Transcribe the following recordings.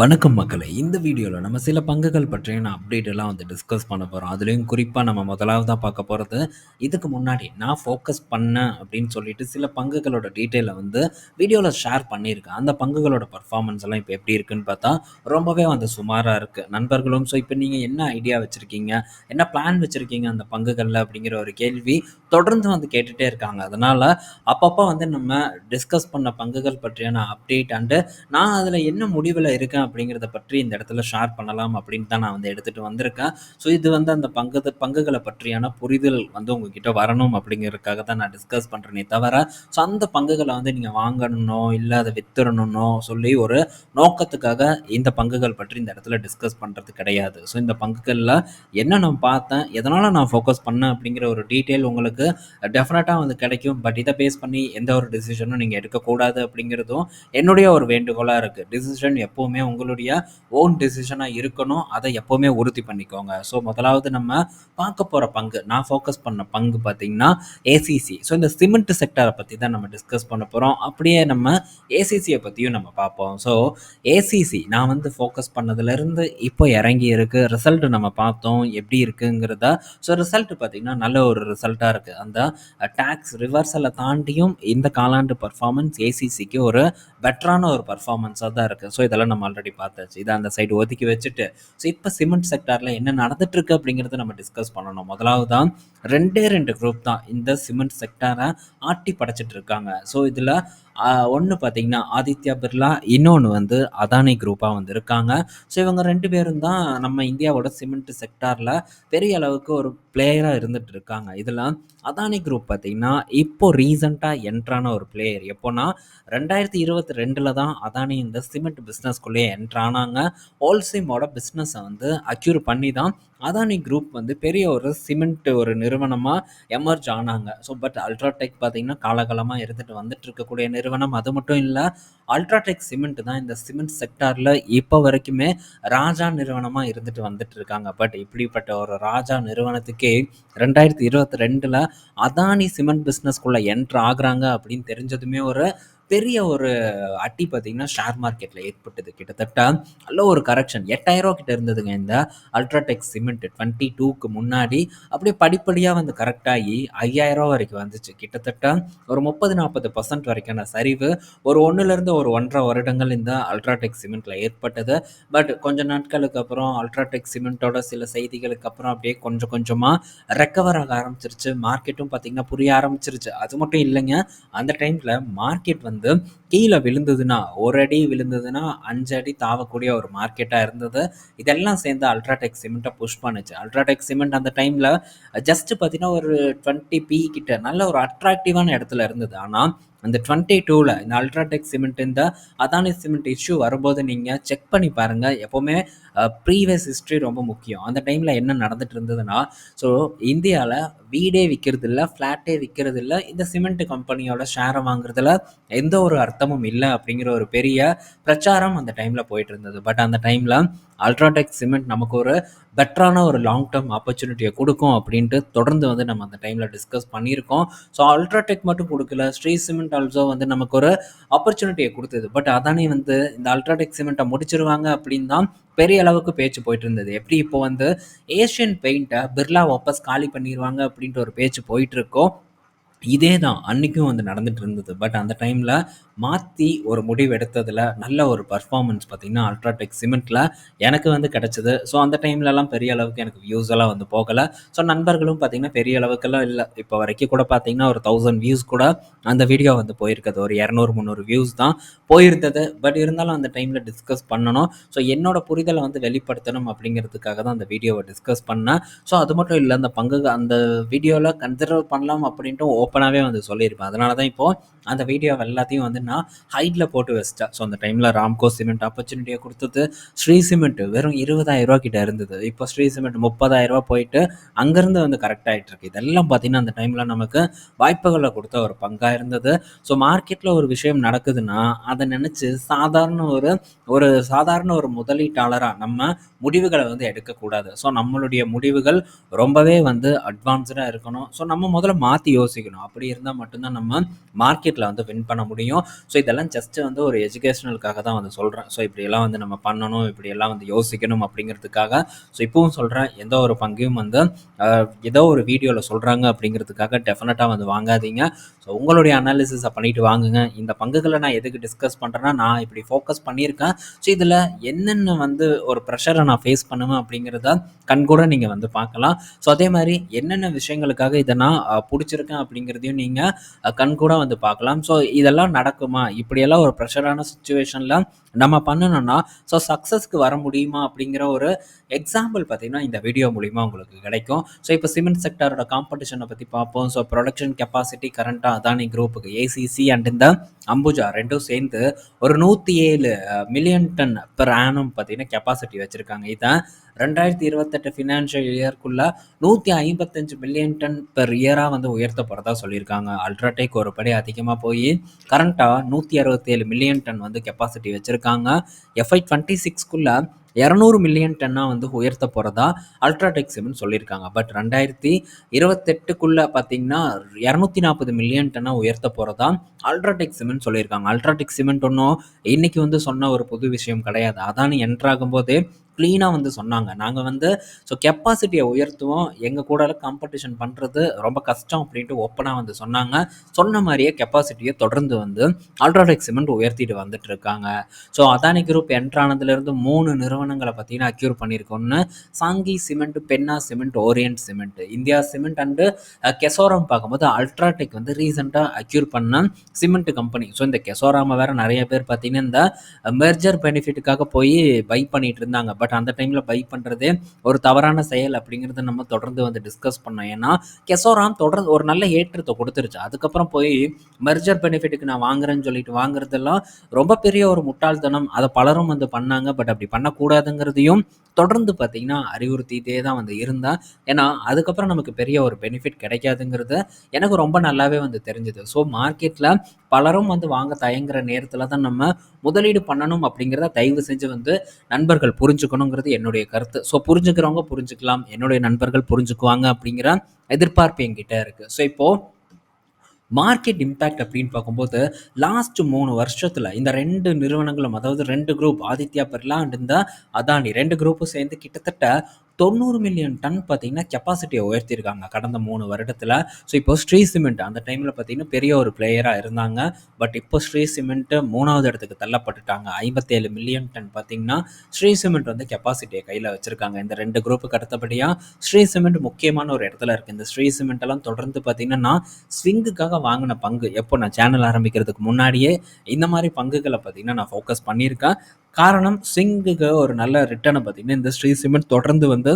வணக்கம் மக்களை இந்த வீடியோவில் நம்ம சில பங்குகள் பற்றியான அப்டேட்டெல்லாம் வந்து டிஸ்கஸ் பண்ண போகிறோம் அதுலேயும் குறிப்பாக நம்ம முதலாவதாக பார்க்க போகிறது இதுக்கு முன்னாடி நான் ஃபோக்கஸ் பண்ணேன் அப்படின்னு சொல்லிட்டு சில பங்குகளோட டீட்டெயிலை வந்து வீடியோவில் ஷேர் பண்ணியிருக்கேன். அந்த பங்குகளோட பர்ஃபார்மன்ஸ் எல்லாம் இப்போ எப்படி இருக்குன்னு பார்த்தா, ரொம்பவே வந்து சுமாராக இருக்குது நண்பர்களும் ஸோ இப்போ நீங்கள் என்ன ஐடியா வச்சுருக்கீங்க என்ன பிளான் வச்சுருக்கீங்க அந்த பங்குகளில் அப்படிங்கிற ஒரு கேள்வி தொடர்ந்து வந்து கேட்டுகிட்டே இருக்காங்க. அதனால் அப்பப்போ வந்து நம்ம டிஸ்கஸ் பண்ண பங்குகள் பற்றியான அப்டேட் அண்டு நான் அதில் என்ன முடிவில் இருக்கேன் அப்படிங்கிறத பற்றி இந்த இடத்துல ஷேர் பண்ணலாம் அப்படின்னு தான் நான் வந்து எடுத்துட்டு வந்திருக்கேன். ஸோ இது வந்து அந்த பங்கு பங்குகளை பற்றியான புரிதல் வந்து உங்ககிட்ட வரணும் அப்படிங்கிறதுக்காக தான் நான் டிஸ்கஸ் பண்ணுறேனே தவிர, ஸோ அந்த பங்குகளை வந்து நீங்கள் வாங்கணும்னோ, இல்லை அதை வித்துறணும்னோ சொல்லி ஒரு நோக்கத்துக்காக இந்த பங்குகள் பற்றி இந்த இடத்துல டிஸ்கஸ் பண்ணுறது கிடையாது. ஸோ இந்த பங்குகளில் என்ன நான் பார்த்தேன், எதனால் நான் ஃபோக்கஸ் பண்ணேன் அப்படிங்கிற ஒரு டீட்டெயில் உங்களுக்கு டெஃபினட்டாக வந்து கிடைக்கும். பட் இதை பேஸ் பண்ணி எந்த ஒரு டிசிஷனும் நீங்கள் எடுக்கக்கூடாது அப்படிங்கிறதும் என்னுடைய ஒரு வேண்டுகோளாக இருக்குது டிசிஷன் எப்போவுமே உங்களுடைய ஓன் டெசிஷனாக இருக்கணும். அதை எப்போவுமே உறுதி பண்ணிக்கோங்க. ஸோ முதலாவது நம்ம பார்க்க போகிற பங்கு, நான் ஃபோக்கஸ் பண்ண பங்கு பார்த்தீங்கன்னா, ஏசிசி. ஸோ இந்த சிமெண்ட் செக்டரை பற்றி தான் நம்ம டிஸ்கஸ் பண்ண போகிறோம் அப்படியே நம்ம ஏசிசியை பற்றியும் நம்ம பார்ப்போம். ஸோ ஏசிசி நான் வந்து ஃபோக்கஸ் பண்ணதுலேருந்து இப்போ இறங்கி இருக்கு. ரிசல்ட் நம்ம பார்த்தோம். எப்படி இருக்குங்கிறத ஸோ ரிசல்ட் பார்த்தீங்கன்னா, நல்ல ஒரு ரிசல்ட்டாக இருக்குது அந்த டேக்ஸ் ரிவர்சலை தாண்டியும் இந்த காலாண்டு பர்ஃபார்மன்ஸ் ஏசிசிக்கு ஒரு பெட்டரான ஒரு பர்ஃபார்மன்ஸாக தான் இருக்குது ஸோ இதெல்லாம் நம்ம ஆல்ரெடி பார்த்தாச்சு. இதை அந்த சைடு ஒதுக்கி வச்சுட்டு, ஸோ இப்ப சிமெண்ட் செக்டார்ல என்ன நடந்துட்டு இருக்கு அப்படிங்கிறத நம்ம டிஸ்கஸ் பண்ணணும். முதலாவதா 2டே 2 குரூப் தான் இந்த சிமெண்ட் செக்டார ஆட்டி படைச்சிட்டு இருக்காங்க. ஸோ இதுல ஒன்று பார்த்தீங்கன்னா, ஆதித்யா பிர்லா, இன்னொன்று வந்து அதானி குரூப்பாக வந்து இருக்காங்க. ஸோ இவங்க ரெண்டு பேரும் தான் நம்ம இந்தியாவோட சிமெண்ட் செக்டாரில் பெரிய அளவுக்கு ஒரு பிளேயராக இருந்துட்டு இருக்காங்க. இதில் அதானி குரூப் பார்த்தீங்கன்னா, இப்போ ரீசண்டாக என்ட்ரான ஒரு பிளேயர். எப்போன்னா 2022ல தான் அதானி இந்த சிமெண்ட் பிஸ்னஸ்குள்ளேயே என்ட்ரானாங்க ஹோல்சேமோட பிஸ்னஸை வந்து அக்யூர் பண்ணி தான் அதானி குரூப் வந்து பெரிய ஒரு சிமெண்ட் ஒரு நிறுவனமாக எமர்ஜ் ஆனாங்க. ஸோ பட் அல்ட்ராடெக் பார்த்தீங்கன்னா, காலகாலமாக இருந்துட்டு வந்துட்டு இருக்கக்கூடிய நிறுவனம். அது மட்டும் இல்லை அல்ட்ராடெக் சிமெண்ட் தான் இந்த சிமெண்ட் செக்டாரில் இப்போ வரைக்குமே ராஜா நிறுவனமாக இருந்துட்டு வந்துட்டு இருக்காங்க. பட் இப்படிப்பட்ட ஒரு ராஜா நிறுவனத்துக்கே 2022ல அதானி சிமெண்ட் பிஸ்னஸ்க்குள்ளே என்ட்ரு ஆகுறாங்க அப்படின்னு தெரிஞ்சதுமே ஒரு பெரிய ஒரு அட்டி பார்த்தீங்கன்னா, ஷேர் மார்க்கெட்டில் ஏற்பட்டது. கிட்டத்தட்ட நல்ல ஒரு கரெக்ஷன் எட்டாயிரம் கிட்ட இருந்ததுங்க இந்த அல்ட்ராடெக் சிமெண்ட் 22க்கு முன்னாடி. அப்படியே படிப்படியாக வந்து கரெக்டாகி ஐயாயிரம் வரைக்கும் வந்துச்சு. கிட்டத்தட்ட ஒரு 30, 40% வரைக்கான சரிவு ஒரு ஒன்றுலேருந்து ஒரு 1 1/2 வருடங்கள் இந்த அல்ட்ராடெக் சிமெண்ட்டில் ஏற்பட்டது. பட் கொஞ்ச நாட்களுக்கு அப்புறம் அல்ட்ராடெக் சிமெண்ட்டோட சில செய்திகளுக்கு அப்புறம் அப்படியே கொஞ்சம் கொஞ்சமாக ரெக்கவர் ஆக ஆரம்பிச்சிருச்சு. மார்க்கெட்டும் பார்த்தீங்கன்னா, புரிய ஆரம்பிச்சிருச்சு. அது மட்டும் இல்லைங்க, அந்த டைமில் மார்க்கெட் வந்து andando. கீழே விழுந்ததுன்னா, ஒரு அடி விழுந்ததுன்னா அஞ்சு அடி தாவக்கூடிய ஒரு மார்க்கெட்டாக இருந்தது. இதெல்லாம் சேர்ந்து அல்ட்ராடெக் சிமெண்ட்டை புஷ் பண்ணுச்சு. அல்ட்ராடெக் சிமெண்ட் அந்த டைமில் ஜஸ்ட் பார்த்தீங்கன்னா, ஒரு 20 பி கிட்ட நல்ல ஒரு அட்ராக்டிவான இடத்துல இருந்தது. ஆனால் அந்த 22ல இந்த அல்ட்ராடெக் சிமெண்ட் இந்த அதானி சிமெண்ட் இஷ்யூ வரும்போது நீங்கள் செக் பண்ணி பாருங்கள் எப்போவுமே ப்ரீவியஸ் ஹிஸ்ட்ரி ரொம்ப முக்கியம். அந்த டைமில் என்ன நடந்துட்டு இருந்ததுன்னா, ஸோ இந்தியாவில் வீடே விற்கிறது இல்லை ஃப்ளாட்டே விற்கிறது இல்லை இந்த சிமெண்ட் கம்பெனியோட ஷேரை வாங்குறதுல எந்த ஒரு அர்த்தம் அர்த்தமும் இல்லை அப்படிங்கிற ஒரு பெரிய பிரச்சாரம் அந்த டைமில் போயிட்டு இருந்தது. பட் அந்த டைமில் அல்ட்ராடெக் சிமெண்ட் நமக்கு ஒரு பெட்டரான ஒரு லாங் டேர்ம் ஆப்பர்ச்சுனிட்டியை கொடுக்கும் அப்படின்ட்டு தொடர்ந்து வந்து நம்ம அந்த டைமில் டிஸ்கஸ் பண்ணியிருக்கோம். ஸோ அல்ட்ராடெக் மட்டும் கொடுக்கல ஸ்ரீ சிமெண்ட் ஆல்சோ வந்து நமக்கு ஒரு ஆப்பர்ச்சுனிட்டியை கொடுத்தது பட் அதானே வந்து இந்த அல்ட்ராடெக் சிமெண்ட்டை முடிச்சிருவாங்க அப்படின்னு தான் பெரிய அளவுக்கு பேச்சு போயிட்டு இருந்தது. எப்படி இப்போ வந்து ஏஷியன் பெயிண்ட்டை பிர்லா வாபஸ் காலி பண்ணிருவாங்க அப்படின்ட்டு ஒரு பேச்சு போயிட்டு இருக்கோம் இதே தான் அன்றைக்கும் வந்து நடந்துட்டு இருந்தது. பட் அந்த டைமில் மாற்றி ஒரு முடிவு எடுத்ததில் நல்ல ஒரு பர்ஃபார்மன்ஸ் பார்த்திங்கன்னா அல்ட்ராடெக் சிமெண்ட்டில் எனக்கு வந்து கிடச்சிது ஸோ அந்த டைம்லலாம் பெரிய அளவுக்கு எனக்கு வியூஸ் எல்லாம் வந்து போகலை ஸோ நண்பர்களும் பார்த்தீங்கன்னா, பெரிய அளவுக்கெல்லாம் இல்லை இப்போ வரைக்கும் கூட பார்த்தீங்கன்னா, ஒரு தௌசண்ட் வியூஸ் கூட அந்த வீடியோ வந்து போயிருக்கிறது ஒரு 200, 300 வியூஸ் தான் போயிருந்தது. பட் இருந்தாலும் அந்த டைமில் டிஸ்கஸ் பண்ணணும். ஸோ என்னோட புரிதலை வந்து வெளிப்படுத்தணும் அப்படிங்கிறதுக்காக தான் அந்த வீடியோவை டிஸ்கஸ் பண்ணேன். ஸோ அது மட்டும் இல்லை அந்த பங்கு அந்த வீடியோவில் கன்சிடர் பண்ணலாம் அப்படின்ட்டு ஓப்பனாகவே வந்து சொல்லியிருப்பேன். அதனால தான் இப்போது அந்த வீடியோவை எல்லாத்தையும் வந்து நான் ஹைட்ல போட்டு வச்சுட்டேன். ஸோ அந்த டைம்ல ராம்கோ சிமெண்ட் ஆப்பர்ச்சுனிட்டியை கொடுத்தது ஸ்ரீ சிமெண்ட் வெறும் ரூ. 20,000 கிட்ட இருந்தது. இப்போ ஸ்ரீ சிமெண்ட் ரூ. 30,000 போயிட்டு அங்கேருந்து வந்து கரெக்ட் ஆகிட்டு இருக்கு. இதெல்லாம் பார்த்தீங்கன்னா, அந்த டைம்ல நமக்கு வாய்ப்புகளை கொடுத்த ஒரு பங்காக இருந்தது. ஸோ மார்க்கெட்ல ஒரு விஷயம் நடக்குதுன்னா, அதை நினைச்சு சாதாரண ஒரு ஒரு சாதாரண ஒரு முதலீட்டாளராக நம்ம முடிவுகளை வந்து எடுக்கக்கூடாது. ஸோ நம்மளுடைய முடிவுகள் ரொம்பவே வந்து அட்வான்ஸ்டாக இருக்கணும். ஸோ நம்ம முதல்ல மாற்றி யோசிக்கணும். அப்படி இருந்தால் மட்டும்தான் நம்ம மார்க்கெட்டில் மார்க்கெட்டில் வந்து வின் பண்ண முடியும். ஸோ இதெல்லாம் ஜஸ்ட்டு வந்து ஒரு எஜுகேஷனலுக்காக தான் வந்து சொல்கிறேன் ஸோ இப்படியெல்லாம் வந்து நம்ம பண்ணணும் இப்படியெல்லாம் வந்து யோசிக்கணும் அப்படிங்கிறதுக்காக. ஸோ இப்போவும் சொல்கிறேன் எந்த ஒரு பங்கையும் வந்து ஏதோ ஒரு வீடியோவில் சொல்கிறாங்க அப்படிங்கிறதுக்காக டெஃபினட்டாக வந்து வாங்காதீங்க. ஸோ உங்களுடைய அனாலிசிஸை பண்ணிட்டு வாங்குங்க. இந்த பங்குகளை நான் எதுக்கு டிஸ்கஸ் பண்ணுறேன்னா நான் இப்படி ஃபோக்கஸ் பண்ணியிருக்கேன். ஸோ இதில் என்னென்ன வந்து ஒரு ப்ரெஷரை நான் ஃபேஸ் பண்ணுவேன் அப்படிங்கிறத கண்கூட நீங்கள் வந்து பார்க்கலாம். ஸோ அதே மாதிரி என்னென்ன விஷயங்களுக்காக இதை நான் பிடிச்சிருக்கேன் அப்படிங்கிறதையும் நீங்கள் கண்கூட வந்து பார்க்கலாம். ஸோ இதெல்லாம் நடக்குமா? இப்படியெல்லாம் ஒரு ப்ரெஷரான சுச்சுவேஷனில் நம்ம பண்ணணும்னா ஸோ சக்ஸஸ்க்கு வர முடியுமா அப்படிங்கிற ஒரு எக்ஸாம்பிள் பார்த்தீங்கன்னா இந்த வீடியோ மூலிமா உங்களுக்கு கிடைக்கும். ஸோ இப்போ சிமெண்ட் செக்டரோட காம்படிஷனை பற்றி பார்ப்போம். ஸோ ப்ரொடக்ஷன் கெப்பாசிட்டி கரண்ட்டாக அதானி குரூப்புக்கு ஏசிசி அண்ட் இந்த அம்புஜா ரெண்டும் சேர்ந்து ஒரு நூற்றி ஏழு மில்லியன் டன் பெர் ஆனம் பார்த்தீங்கன்னா கெப்பாசிட்டி வச்சுருக்காங்க. இதான் ரெண்டாயிரத்தி இருபத்தெட்டு ஃபினான்ஷியல் இயர்க்குள்ளே நூற்றி ஐம்பத்தஞ்சு மில்லியன் டன் பெர் இயராக வந்து உயர்த்த போகிறதா சொல்லியிருக்காங்க. அல்ட்ராடெக் ஒரு படி அதிகமாக போய் கரண்ட்டாக நூற்றி அறுபத்தேழு மில்லியன் டன் வந்து கெப்பாசிட்டி வச்சுருக்காங்க. எஃப்ஐ டுவெண்ட்டி சிக்ஸ்க்குள்ளே இரநூறு மில்லியன் டன்னாக வந்து உயர்த்த போகிறதா அல்ட்ராடெக் சிமெண்ட் சொல்லியிருக்காங்க. பட் ரெண்டாயிரத்தி இருபத்தெட்டுக்குள்ளே பார்த்தீங்கன்னா இரநூத்தி நாற்பது மில்லியன் டன்னாக உயர்த்த போகிறதா அல்ட்ராடெக் சிமெண்ட் சொல்லியிருக்காங்க. அல்ட்ராடெக் சிமெண்ட் ஒன்றும் இன்னைக்கு வந்து சொன்ன ஒரு புது விஷயம் கிடையாது. அதானி என்ட்ராகும் போது க்ளீனாக வந்து சொன்னாங்க. நாங்கள் வந்து ஸோ கெப்பாசிட்டியை உயர்த்துவோம். எங்கள் கூட காம்படிஷன் பண்ணுறது ரொம்ப கஷ்டம் அப்படின்ட்டு ஓப்பனாக வந்து சொன்னாங்க. சொன்ன மாதிரியே கெப்பாசிட்டியை தொடர்ந்து வந்து அல்ட்ராடெக் சிமெண்ட் உயர்த்திட்டு வந்துட்டு இருக்காங்க. ஸோ அதானி குரூப் என்ட்ரானதுலேருந்து மூணு நிறுவனங்களை பார்த்தீங்கன்னா acquire பண்ணியிருக்கோன்னு Sanghi cement Penna cement Orient cement India cement and Kesoram பார்க்கும்போது அல்ட்ராடெக் வந்து ரீசெண்டாக அக்யூர் பண்ண சிமெண்ட் கம்பெனி ஸோ இந்த கெசோராமை வேறு நிறைய பேர் பார்த்தீங்கன்னா இந்த மெர்ஜர் பெனிஃபிட்டுக்காக போய் பை பண்ணிட்டு இருந்தாங்க. பட் பட் அந்த டைமில் பை பண்ணுறதே ஒரு தவறான செயல் அப்படிங்கிறத நம்ம தொடர்ந்து வந்து டிஸ்கஸ் பண்ணோம். ஏன்னா கெசோராம் தொடர்ந்து ஒரு நல்ல ஏற்றத்தை கொடுத்துருச்சு. அதுக்கப்புறம் போய் மெர்ஜர் பெனிஃபிட்டுக்கு நான் வாங்குறேன்னு சொல்லிட்டு வாங்குறதெல்லாம் ரொம்ப பெரிய ஒரு முட்டாள்தனம். அதை பலரும் வந்து பண்ணாங்க. பட் அப்படி பண்ணக்கூடாதுங்கிறதையும் தொடர்ந்து பார்த்தீங்கன்னா அறிவுறுத்திட்டே தான் வந்து இருந்தா. ஏன்னா அதுக்கப்புறம் நமக்கு பெரிய ஒரு பெனிஃபிட் கிடைக்காதுங்கிறது எனக்கு ரொம்ப நல்லாவே வந்து தெரிஞ்சுது. ஸோ மார்க்கெட்டில் பலரும் வந்து வாங்க தயங்குற நேரத்தில் தான் நம்ம முதலீடு பண்ணணும் அப்படிங்கிறத தயவு செஞ்சு வந்து நண்பர்கள் புரிஞ்சுக்கணுங்கிறது என்னுடைய கருத்து. ஸோ புரிஞ்சுக்கிறவங்க புரிஞ்சுக்கலாம். என்னுடைய நண்பர்கள் புரிஞ்சுக்குவாங்க அப்படிங்கிற எதிர்பார்ப்பு என்கிட்ட இருக்குது ஸோ இப்போது மார்க்கெட் இம்பேக்ட் அப்படின்னு பார்க்கும்போது லாஸ்ட் மூணு வருஷத்தில் இந்த ரெண்டு நிறுவனங்களும் அதாவது ரெண்டு குரூப் ஆதித்யா பிர்லா அண்ட் இந்த அதானி ரெண்டு குரூப்பும் சேர்ந்து கிட்டத்தட்ட தொண்ணூறு மில்லியன் டன் பார்த்தீங்கன்னா கெப்பாசிட்டியை உயர்த்தியிருக்காங்க. கடந்த மூணு வருடத்தில். ஸோ இப்போ ஸ்ரீ சிமெண்ட் அந்த டைமில் பார்த்தீங்கன்னா பெரிய ஒரு பிளேயராக இருந்தாங்க. பட் இப்போ ஸ்ரீ சிமெண்ட்டு மூணாவது இடத்துக்கு தள்ளப்பட்டுட்டாங்க. ஐம்பத்தேழு மில்லியன் டன் பார்த்தீங்கன்னா ஸ்ரீ சிமெண்ட் வந்து கெப்பாசிட்டியை கையில் வச்சுருக்காங்க. இந்த ரெண்டு குரூப்புக்கு அடுத்தபடியாக ஸ்ரீ சிமெண்ட் முக்கியமான ஒரு இடத்துல இருக்குது இந்த ஸ்ரீ சிமெண்ட் எல்லாம் தொடர்ந்து பார்த்தீங்கன்னா நான் ஸ்விங்குக்காக வாங்கின பங்கு. எப்போ நான் சேனல் ஆரம்பிக்கிறதுக்கு முன்னாடியே இந்த மாதிரி பங்குகளை பார்த்தீங்கன்னா நான் ஃபோக்கஸ் பண்ணியிருக்கேன். காரணம் சிங்குக்கு ஒரு நல்ல ரிட்டர்னை பார்த்தீங்கன்னா இந்த ஸ்ரீ சிமெண்ட் தொடர்ந்து வந்து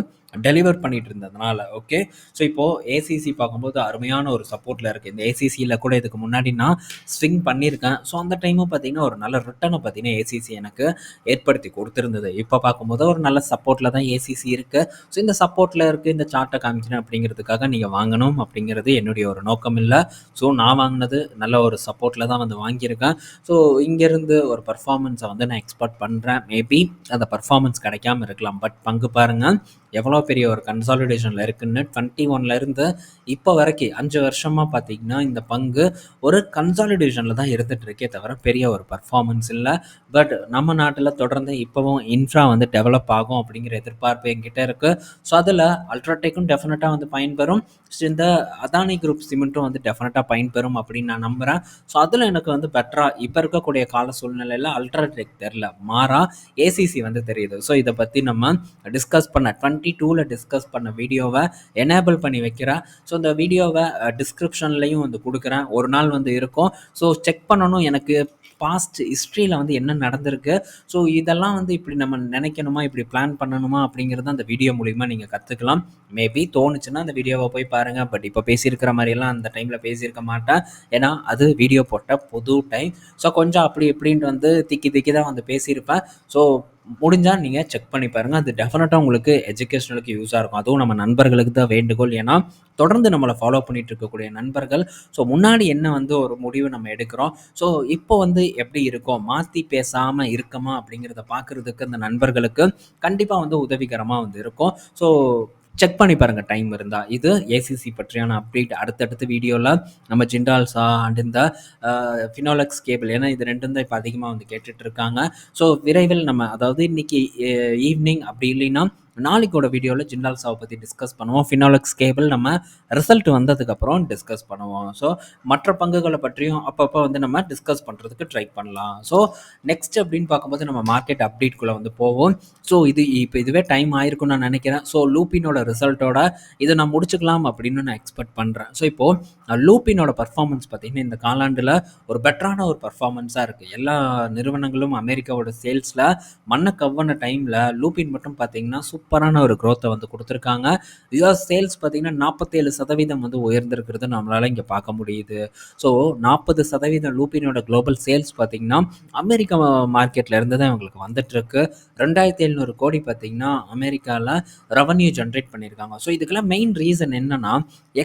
டெலிவர் பண்ணிட்டு இருந்ததுனால ஓகே ஸோ இப்போது ஏசிசி பார்க்கும்போது அருமையான ஒரு சப்போர்ட்டில் இருக்குது இந்த ஏசிசியில் கூட இதுக்கு முன்னாடி நான் ஸ்விங் பண்ணியிருக்கேன் ஸோ அந்த டைமும் பார்த்தீங்கன்னா ஒரு நல்ல ரிட்டர்னை பார்த்தீங்கன்னா ஏசிசி எனக்கு ஏற்படுத்தி கொடுத்துருந்தது. இப்போ பார்க்கும்போது ஒரு நல்ல சப்போர்ட்டில் தான் ஏசிசி இருக்குது ஸோ இந்த சப்போர்ட்டில் இருக்குது இந்த சார்ட்டை காமிக்கிறேன் அப்படிங்கிறதுக்காக நீங்கள் வாங்கணும் அப்படிங்கிறது என்னுடைய ஒரு நோக்கம் இல்லை. ஸோ நான் வாங்கினது நல்ல ஒரு சப்போர்ட்டில் தான் வந்து வாங்கியிருக்கேன். ஸோ இங்கேருந்து ஒரு பர்ஃபார்மன்ஸை வந்து நான் எக்ஸ்பெக்ட் பண்ணுறேன் மேபி அந்த பர்ஃபார்மன்ஸ் கிடைக்காம இருக்கலாம். பட் பங்கு பாருங்கள் எவ்வளோ பெரிய ஒரு கன்சாலிடேஷனில் இருக்குன்னு டுவெண்ட்டி ஒன்லேருந்து இப்போ வரைக்கும் அஞ்சு வருஷமாக பார்த்தீங்கன்னா இந்த பங்கு ஒரு கன்சாலிடேஷனில் தான் இருந்துகிட்டு இருக்கே தவிர பெரிய ஒரு பர்ஃபார்மன்ஸ் இல்லை. பட் நம்ம நாட்டில் தொடர்ந்து இப்போவும் இன்ஃப்ரா வந்து டெவலப் ஆகும் அப்படிங்கிற எதிர்பார்ப்பு என்கிட்ட இருக்குது ஸோ அதில் அல்ட்ராடெக்கும் டெஃபினட்டாக வந்து பயன்பெறும். ஸோ இந்த அதானி குரூப் சிமெண்ட்டும் வந்து டெஃபினட்டாக பயன்பெறும் அப்படின்னு நான் நம்புகிறேன் ஸோ அதில் எனக்கு வந்து பெட்டராக இப்போ இருக்கக்கூடிய கால சூழ்நிலையில் அல்ட்ராடெக் தெரில மாறா ஏசிசி வந்து தெரியுது. ஸோ இதை பற்றி நம்ம டிஸ்கஸ் பண்ண டுவெண்ட்டி டூவில் டிஸ்கஸ் பண்ண வீடியோவை எனேபிள் பண்ணி வைக்கிறேன். ஸோ இந்த வீடியோவை டிஸ்கிரிப்ஷன்லையும் வந்து கொடுக்குறேன். ஒரு நாள் வந்து இருக்கும். ஸோ செக் பண்ணணும். எனக்கு பாஸ்ட் ஹிஸ்ட்ரியில் வந்து என்ன நடந்திருக்கு. ஸோ இதெல்லாம் வந்து இப்படி நம்ம நினைக்கணுமா? இப்படி பிளான் பண்ணணுமா? அப்படிங்கிறது அந்த வீடியோ மூலிமா நீங்கள் கற்றுக்கலாம் மேபி தோணுச்சுன்னா அந்த வீடியோவை போய் பாருங்கள் பட் இப்போ பேசியிருக்கிற மாதிரியெல்லாம் அந்த டைமில் பேசியிருக்க மாட்டேன். ஏன்னா அது வீடியோ போட்ட புது டைம் ஸோ கொஞ்சம் அப்படி இப்படின்ட்டு வந்து திக்கி திக்கி தான் வந்து பேசியிருப்பேன். ஸோ முடிஞ்சால் நீங்கள் செக் பண்ணி பாருங்கள் அது டெஃபினட்டாக உங்களுக்கு எஜுகேஷனலுக்கு யூஸாக இருக்கும். அதுவும் நம்ம நண்பர்களுக்கு தான் வேண்டுகோள். ஏன்னா தொடர்ந்து நம்மளை ஃபாலோ பண்ணிட்டு இருக்கக்கூடிய நண்பர்கள் ஸோ முன்னாடி என்ன வந்து ஒரு முடிவு நம்ம எடுக்கிறோம்? ஸோ இப்போ வந்து எப்படி இருக்கோம்? மாற்றி பேசாமல் இருக்கமா அப்படிங்கிறத பார்க்குறதுக்கு அந்த நண்பர்களுக்கு கண்டிப்பாக வந்து உதவிகரமாக வந்து இருக்கும். ஸோ செக் பண்ணி பாருங்கள் டைம் இருந்தால் இது ஏசிசி பற்றியான அப்டேட் அடுத்தடுத்த வீடியோவில் நம்ம ஜிண்டால்ஸா அண்ட் இந்த ஃபினோலக்ஸ் கேபிள் ஏன்னா இது ரெண்டும் தான் இப்போ அதிகமாக வந்து கேட்டுட்ருக்காங்க ஸோ விரைவில் நம்ம அதாவது இன்னைக்கு ஈவினிங் அப்படி இல்லைன்னா நாளைக்கோட வீடியோவில் ஜிண்டால் சாவை பற்றி டிஸ்கஸ் பண்ணுவோம். ஃபினாலக்ஸ் கேபிள் நம்ம ரிசல்ட் வந்ததுக்கப்புறம் டிஸ்கஸ் பண்ணுவோம். ஸோ மற்ற பங்குகளை பற்றியும் அப்பப்போ வந்து நம்ம டிஸ்கஸ் பண்ணுறதுக்கு ட்ரை பண்ணலாம். ஸோ நெக்ஸ்ட் அப்படின்னு பார்க்கும்போது நம்ம மார்க்கெட் அப்டேட்குள்ளே வந்து போவோம். ஸோ இது இப்போ இதுவே டைம் ஆயிருக்கும்னு நான் நினைக்கிறேன். ஸோ லூப்பினோட ரிசல்ட்டோட இதை நான் முடிச்சுக்கலாம் அப்படின்னு நான் எக்ஸ்பெக்ட் பண்ணுறேன் ஸோ இப்போது லூப்பினோட பர்ஃபார்மன்ஸ் பார்த்திங்கன்னா இந்த காலாண்டில் ஒரு பெட்டரான ஒரு பர்ஃபார்மன்ஸாக இருக்குது எல்லா நிறுவனங்களும் அமெரிக்காவோட சேல்ஸில் மண்ணை கவ்வன டைமில் லூப்பின் மட்டும் பார்த்திங்கன்னா சூப்பரான ஒரு க்ரோத்தை வந்து கொடுத்துருக்காங்க. யுஎஸ் சேல்ஸ் பார்த்திங்கன்னா நாற்பத்தேழு சதவீதம் வந்து உயர்ந்திருக்கிறது நம்மளால் இங்கே பார்க்க முடியுது. ஸோ நாற்பது சதவீதம் லூப்பினோட குளோபல் சேல்ஸ் பார்த்திங்கன்னா அமெரிக்கா மார்க்கெட்டில் இருந்து தான் இவங்களுக்கு வந்துட்டுருக்கு. ரெண்டாயிரத்தி எழுநூறு கோடி பார்த்திங்கன்னா அமெரிக்காவில் ரெவன்யூ ஜென்ரேட் பண்ணியிருக்காங்க. ஸோ இதுக்கெல்லாம் மெயின் ரீசன் என்னென்னா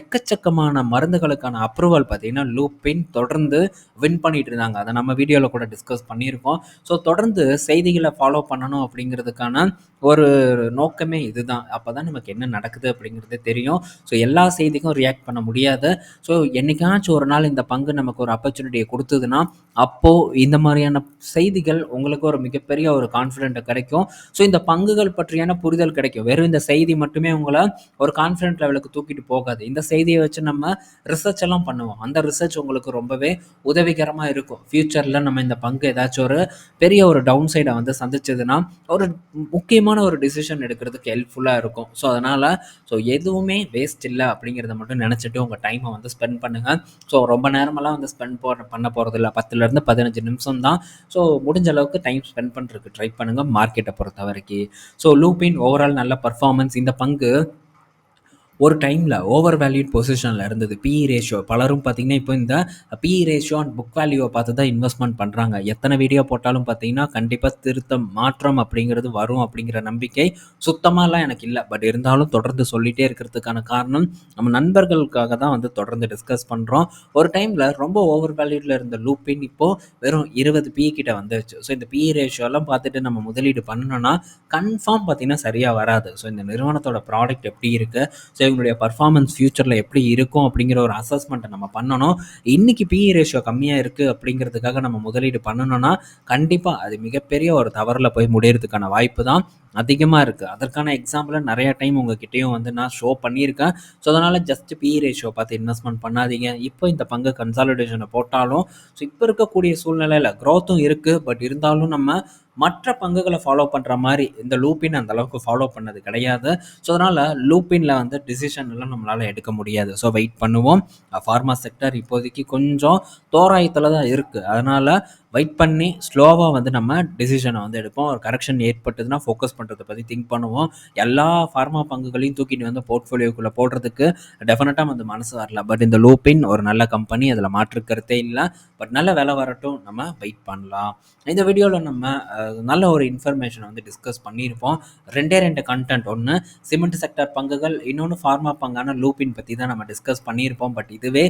எக்கச்சக்கமான மருந்துகளுக்கான அப்ரூவல் பார்த்திங்கன்னா லூப்பின் தொடர்ந்து வின் பண்ணிட்டு இருந்தாங்க. அதை நம்ம வீடியோவில் கூட டிஸ்கஸ் பண்ணியிருக்கோம். ஸோ தொடர்ந்து செய்திகளை ஃபாலோ பண்ணணும் அப்படிங்கிறதுக்கான ஒரு நோக்கமே இதுதான். அப்போ தான் நமக்கு என்ன நடக்குது அப்படிங்கிறது தெரியும். ஸோ எல்லா செய்திக்கும் ரியாக்ட் பண்ண முடியாது. ஸோ என்னைக்காச்சும் ஒரு நாள் இந்த பங்கு நமக்கு ஒரு ஆப்பர்ச்சுனிட்டியை கொடுத்ததுன்னா அப்போது இந்த மாதிரியான செய்திகள் உங்களுக்கு ஒரு மிகப்பெரிய ஒரு கான்ஃபிடென்ட் கிடைக்கும். ஸோ இந்த பங்குகள் பற்றியான புரிதல் கிடைக்கும். வெறும் இந்த செய்தி மட்டுமே உங்களை ஒரு கான்ஃபிடென்ட் லெவலுக்கு தூக்கிட்டு போகாது. இந்த செய்தியை வச்சு நம்ம ரிசர்ச் எல்லாம் பண்ணுவோம். அந்த ரிசர்ச் உங்களுக்கு ரொம்பவே உதவிகரமாக இருக்கும். ஃப்யூச்சரில் நம்ம இந்த பங்கு ஏதாச்சும் ஒரு பெரிய ஒரு டவுன் சைடை வந்து சந்திச்சதுன்னா ஒரு முக்கியமான ஒரு டிசிஷன் எடுக்க எடுக்கிறதுக்கு ஹெல்ப்ஃபுல்லாக இருக்கும். ஸோ அதனால் ஸோ எதுவுமே வேஸ்ட் இல்லை அப்படிங்கிறத மட்டும் நினச்சிட்டு உங்கள் டைமை வந்து ஸ்பெண்ட் பண்ணுங்கள் ஸோ ரொம்ப நேரமெல்லாம் வந்து ஸ்பெண்ட் போ பண்ண போகிறதில்ல பத்துலேருந்து பதினஞ்சு நிமிஷம் தான். ஸோ முடிஞ்ச அளவுக்கு டைம் ஸ்பெண்ட் பண்ணுறதுக்கு ட்ரை பண்ணுங்கள் மார்க்கெட்டை பொறுத்த வரைக்கும். ஸோ லூப்பின் ஓவரால் நல்ல பர்ஃபார்மன்ஸ் இந்த பங்கு ஒரு டைமில் ஓவர் வேல்யூட் பொசிஷனில் இருந்தது. பிஇ ரேஷியோ பலரும் பார்த்திங்கன்னா இப்போ இந்த பிஇ ரேஷியோ அண்ட் புக் வேல்யூவை பார்த்து தான் இன்வெஸ்ட்மெண்ட் பண்ணுறாங்க எத்தனை வீடியோ போட்டாலும் பார்த்தீங்கன்னா கண்டிப்பாக திருத்தம் மாற்றம் அப்படிங்கிறது வரும் அப்படிங்கிற நம்பிக்கை சுத்தமாகலாம் எனக்கு இல்லை. பட் இருந்தாலும் தொடர்ந்து சொல்லிகிட்டே இருக்கிறதுக்கான காரணம் நம்ம நண்பர்களுக்காக தான் வந்து தொடர்ந்து டிஸ்கஸ் பண்ணுறோம் ஒரு டைமில் ரொம்ப ஓவர் வேல்யூடில் இருந்த லூப்பின் இப்போது வெறும் இருபது பிஇ கிட்ட வந்துச்சு ஸோ இந்த பிஇ ரேஷியோலாம் பார்த்துட்டு நம்ம முதலீடு பண்ணணும்னா கன்ஃபார்ம் பார்த்திங்கன்னா சரியாக வராது. ஸோ இந்த நிறுவனத்தோட ப்ராடக்ட் எப்படி இருக்குது ஸோ இவங்களுடைய பர்ஃபார்மன்ஸ் ஃபியூச்சரில் எப்படி இருக்கும் அப்படிங்கிற ஒரு அசஸ்மெண்ட்டை நம்ம பண்ணணும். இன்றைக்கி பிஇ ரேஷியோ கம்மியாக இருக்குது அப்படிங்கிறதுக்காக நம்ம முதலீடு பண்ணணும்னா கண்டிப்பாக அது மிகப்பெரிய ஒரு தவறில் போய் முடியறதுக்கான வாய்ப்பு தான் அதிகமாக இருக்குது அதற்கான எக்ஸாம்பிளை நிறைய டைம் உங்ககிட்டயும் வந்து நான் ஷோ பண்ணியிருக்கேன். ஸோ அதனால் ஜஸ்ட் பி ரேஷியோ பார்த்து இன்வெஸ்ட்மெண்ட் பண்ணாதீங்க. இப்போ இந்த பங்கு கன்சாலிடேஷனை போட்டாலும் ஸோ இப்போ இருக்கக்கூடிய சூழ்நிலையில் க்ரோத்தும் இருக்குது பட் இருந்தாலும் நம்ம மற்ற பங்குகளை ஃபாலோ பண்ணுற மாதிரி இந்த லூப்பின் அந்த அளவுக்கு ஃபாலோ பண்ணது கிடையாது. ஸோ அதனால் லூப்பினில் வந்து டிசிஷன் எல்லாம் நம்மளால் எடுக்க முடியாது. ஸோ வெயிட் பண்ணுவோம். ஃபார்மா செக்டர் இப்போதைக்கு கொஞ்சம் தோராயத்தில் தான் இருக்குது அதனால் வெயிட் பண்ணி ஸ்லோவாக வந்து நம்ம டெசிஷனை வந்து எடுப்போம். ஒரு கரெக்ஷன் ஏற்பட்டதுன்னா ஃபோக்கஸ் பண்ணுறதை பற்றி திங்க் பண்ணுவோம். எல்லா ஃபார்மா பங்குகளையும் தூக்கிட்டு வந்து போர்ட்ஃபோலியோக்குள்ளே போடுறதுக்கு டெஃபினட்டாக வந்து மனசு வரல. பட் இந்த லூப்பின் ஒரு நல்ல கம்பெனி அதில் மாற்றுக்கிறதே இல்லை. பட் நல்ல விலை வரட்டும் நம்ம வெயிட் பண்ணலாம். இந்த வீடியோவில் நம்ம நல்ல ஒரு இன்ஃபர்மேஷனை வந்து டிஸ்கஸ் பண்ணியிருப்போம். ரெண்டே ரெண்டு கண்டென்ட் ஒன்று சிமெண்ட் செக்டர் பங்குகள் இன்னொன்று ஃபார்மா பங்கான லூப்பின் பற்றி தான் நம்ம டிஸ்கஸ் பண்ணியிருப்போம். பட் இதுவே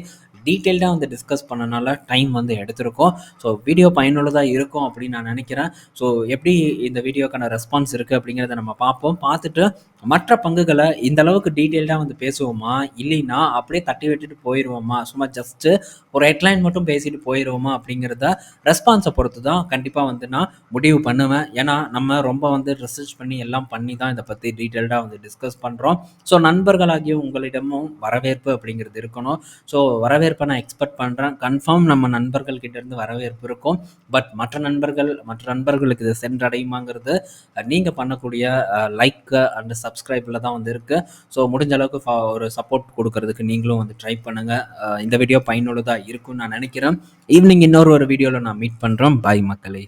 டீட்டெயில்டாக வந்து டிஸ்கஸ் பண்ணனால டைம் வந்து எடுத்திருக்கோம். ஸோ வீடியோ பயனுள்ளதாக இருக்கும் அப்படின்னு நான் நினைக்கிறேன். ஸோ எப்படி இந்த வீடியோக்கான ரெஸ்பான்ஸ் இருக்குது அப்படிங்கிறத நம்ம பார்ப்போம். பார்த்துட்டு மற்ற பங்குகளை இந்த அளவுக்கு டீட்டெயில்டாக வந்து பேசுவோமா? இல்லைன்னா அப்படியே தட்டி விட்டுட்டு போயிடுவோமா சும்மா ஜஸ்ட்டு ஒரு ஹெட்லைன் மட்டும் பேசிட்டு போயிடுவோமா அப்படிங்கிறத ரெஸ்பான்ஸை பொறுத்து தான் கண்டிப்பாக வந்து நான் முடிவு பண்ணுவேன். ஏன்னா நம்ம ரொம்ப வந்து ரிசர்ச் பண்ணி எல்லாம் பண்ணி தான் இதை பற்றி டீட்டெயில்டாக வந்து டிஸ்கஸ் பண்ணுறோம் ஸோ நண்பர்களாகிய உங்களிடமும் வரவேற்பு அப்படிங்கிறது இருக்கணும். ஸோ வரவேற்பை நான் எக்ஸ்பெக்ட் பண்ணுறேன் கன்ஃபார்ம் நம்ம நண்பர்கள் கிட்டேருந்து வரவேற்பு இருக்கும். பட் மற்ற நண்பர்கள் மற்ற நண்பர்களுக்கு இது சென்றடையுமாங்கிறது நீங்கள் பண்ணக்கூடிய லைக் அண்ட் சப்ஸ்கிரைபில் தான் வந்து இருக்குது ஸோ முடிஞ்ச அளவுக்கு ஒரு சப்போர்ட் கொடுக்கறதுக்கு நீங்களும் வந்து ட்ரை பண்ணுங்கள் இந்த வீடியோ பயனுள்ளதாக இருக்கும்னு நான் நினைக்கிறேன். ஈவினிங் இன்னொரு ஒரு வீடியோவில் நான் மீட் பண்ணுறோம் பாய் மக்களே.